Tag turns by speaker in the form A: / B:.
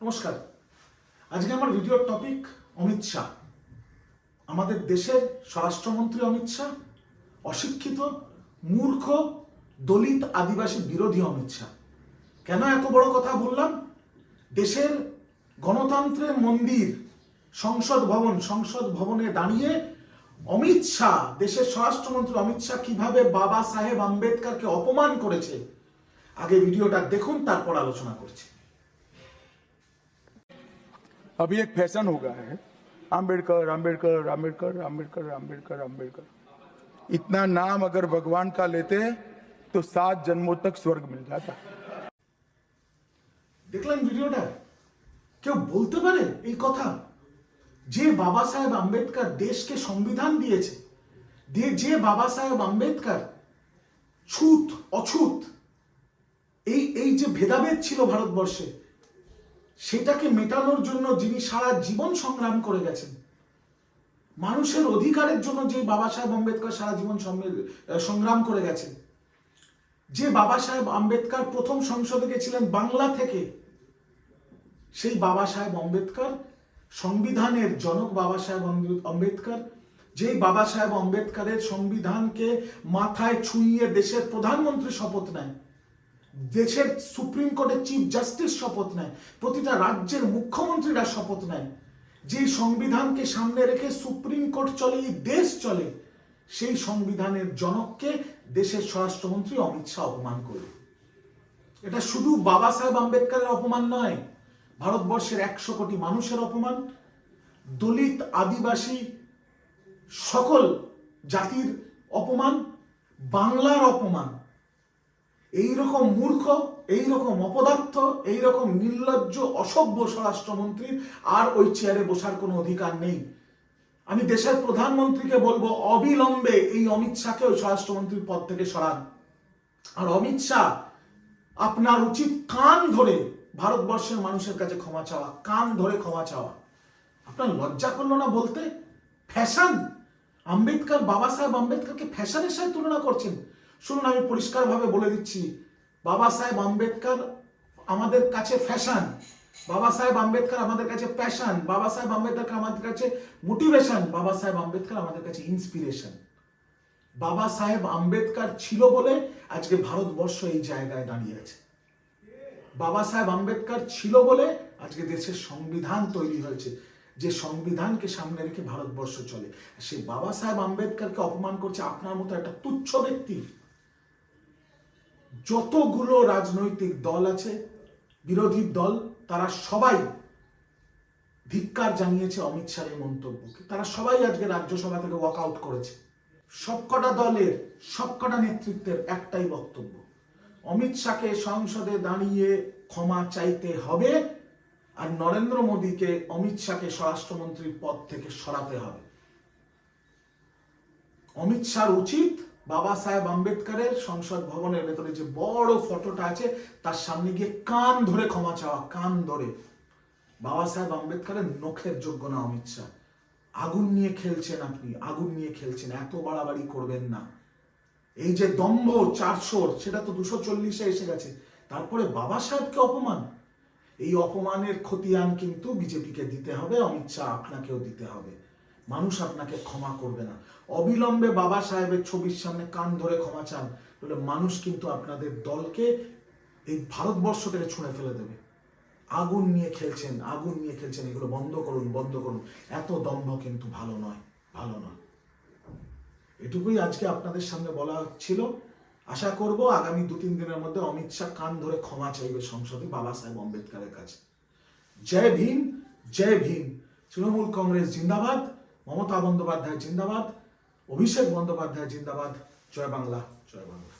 A: নমস্কার। আজকে আমার ভিডিওর টপিক অমিত শাহ। আমাদের দেশের স্বরাষ্ট্রমন্ত্রী অমিত শাহ, অশিক্ষিত, মূর্খ, দলিত আদিবাসী বিরোধী অমিত শাহ। কেন এত বড় কথা বললাম? দেশের গণতন্ত্রের মন্দির, সংসদ ভবন, সংসদ ভবনে দাঁড়িয়ে অমিত শাহ, দেশের স্বরাষ্ট্রমন্ত্রী অমিত শাহ কীভাবে বাবা সাহেব আম্বেদকারকে অপমান করেছে? আগে ভিডিওটা দেখুন, তারপর আলোচনা করছি।
B: अभी एक फैशन हो गया है आम्बेडकर आम्बेडकर आम्बेडकर आम्बेडकर आम्बेडकर आम्बेडकर इतना नाम अगर भगवान का लेते तो सात जन्मों तक स्वर्ग मिल जाता
A: দেখলেন ভিডিওটা কেউ বলতে পারে এই কথা যে বাবা সাহেব আম্বেদকর দেশকে সংবিধান দিয়েছে দিয়ে যে বাবা সাহেব আম্বেদকর ছুত অছুত এই এই যে ভেদাভেদ ছিল ভারতবর্ষে সেটাকে মেটানোর জন্য যিনি সারা জীবন সংগ্রাম করে গেছেন, মানুষের অধিকারের জন্য যে বাবা সাহেব আম্বেদকর সারা জীবন সংগ্রাম করে গেছেন, যে বাবা সাহেব আম্বেদকর প্রথম সংসদে গেছিলেন বাংলা থেকে, সেই বাবা সাহেব আম্বেদকর, সংবিধানের জনক বাবা সাহেব আম্বেদকর, যেই বাবা সাহেব আম্বেদকরের সংবিধানকে মাথায় ছুঁইয়ে দেশের প্রধানমন্ত্রী শপথ নেয়। দেশের সুপ্রিম কোর্টের চিফ জাস্টিস শপথ নেয়, প্রতিটা রাজ্যের মুখ্যমন্ত্রীরা শপথ নেয়। যে সংবিধানকে সামনে রেখে সুপ্রিম কোর্ট চলে, এই দেশ চলে, সেই সংবিধানের জনককে দেশের স্বরাষ্ট্রমন্ত্রী অমিত শাহ অপমান করবে এটা শুধু বাবা সাহেব আম্বেদকরের অপমান নয়, ভারতবর্ষের একশো কোটি মানুষের অপমান। দলিত, আদিবাসী সকল জাতির অপমান, বাংলার অপমান। এই রকম মূর্খ এই রকম অপদার্থ এই রকম নির্লজ্জ, অসভ্য স্বরাষ্ট্রমন্ত্রীর আর ওই চেয়ারে বসার কোনো অধিকার নেই। আমি দেশের প্রধানমন্ত্রীকে বলব, অবিলম্বে এই অমিত শাহকে ওই স্বরাষ্ট্রমন্ত্রীর পদ থেকে সরান। আর অমিত শাহ, আপনার উচিত কান ধরে ভারতবর্ষের মানুষের কাছে ক্ষমা চাওয়া, কান ধরে ক্ষমা চাওয়া। আপনার লজ্জা করল না বলতে? ফ্যাশন! আম্বেদকর, বাবা সাহেব আম্বেদকরকে ফ্যাশনের সাথে তুলনা করছেন। শুনুন, আমি পরিষ্কারভাবে বলে দিচ্ছি। বাবা সাহেব আম্বেদকর আমাদের কাছে ফ্যাশন বাবা সাহেব আম্বেদকর আমাদের কাছে প্যাশন বাবা সাহেব আম্বেদকর আমাদের কাছে মোটিভেশন বাবা সাহেব আম্বেদকর আমাদের কাছে ইন্সপিরেশন বাবা সাহেব আম্বেদকর ছিল বলে আজকে ভারতবর্ষ এই জায়গায় দাঁড়িয়ে আছে। বাবা সাহেব আম্বেদকর ছিল বলে আজকে দেশের সংবিধান তৈরি হয়েছে। যে সংবিধানকে সামনে রেখে ভারতবর্ষ চলে। সেই বাবা সাহেব আম্বেদকরকে অপমান করছে আপনার মতো একটা তুচ্ছ ব্যক্তি। যতগুলো রাজনৈতিক দল আছে, বিরোধী দল, তারা সবাই ধিক্কার জানিয়েছে অমিত শাহের মন্তব্যকে। তারা সবাই আজকে রাজ্যসভা থেকে ওয়াক আউট করেছে। সবকটা দলের, সবকটা নেতৃত্বের একটাই বক্তব্য। অমিত শাহকে সংসদে দাঁড়িয়ে ক্ষমা চাইতে হবে আর নরেন্দ্র মোদীকে অমিত শাহকে স্বরাষ্ট্রমন্ত্রীর পদ থেকে সরাতে হবে। অমিত শাহর উচিত বাবা সাহেব আম্বেদকরের সংসদ ভবনের ভেতরে যে বড় ফটোটা আছে, তার সামনে গিয়ে কান ধরে ক্ষমা চাওয়া, কান ধরে। বাবা সাহেব আম্বেদকরের নখের যোগ্য না, অমিত শাহ। আগুন নিয়ে খেলছেন আপনি, আগুন নিয়ে খেলছেন, এত বাড়াবাড়ি করবেন না। এই যে দম্ভ, চারশোর, সেটা তো দুশো চল্লিশে এসে গেছে। তারপরে বাবা সাহেবকে অপমান? এই অপমানের খতিয়ান কিন্তু বিজেপিকে দিতে হবে, অমিত শাহ আপনাকেও দিতে হবে। মানুষ আপনাকে ক্ষমা করবে না। অবিলম্বে বাবা সাহেবের ছবির সামনে কান ধরে ক্ষমা চান বলে মানুষ কিন্তু আপনাদের দলকে এই ভারতবর্ষ থেকে ছুঁড়ে ফেলে দেবে। আগুন নিয়ে খেলছেন, আগুন নিয়ে খেলছেন, এগুলো বন্ধ করুন বন্ধ করুন। এত দম্ভ কিন্তু ভালো নয় ভালো নয়। এটুকুই আজকে আপনাদের সামনে বলা ছিল। আশা করব আগামী দু তিন দিনের মধ্যে অমিত শাহ কান ধরে ক্ষমা চাইবে সংসদে বাবা সাহেব আম্বেদকরের কাছে। জয় ভীম জয় ভীম। তৃণমূল কংগ্রেস জিন্দাবাদ। মমতা বন্দ্যোপাধ্যায় জিন্দাবাদ অভিষেক বন্দ্যোপাধ্যায় জিন্দাবাদ জয় বাংলা জয় বাংলা।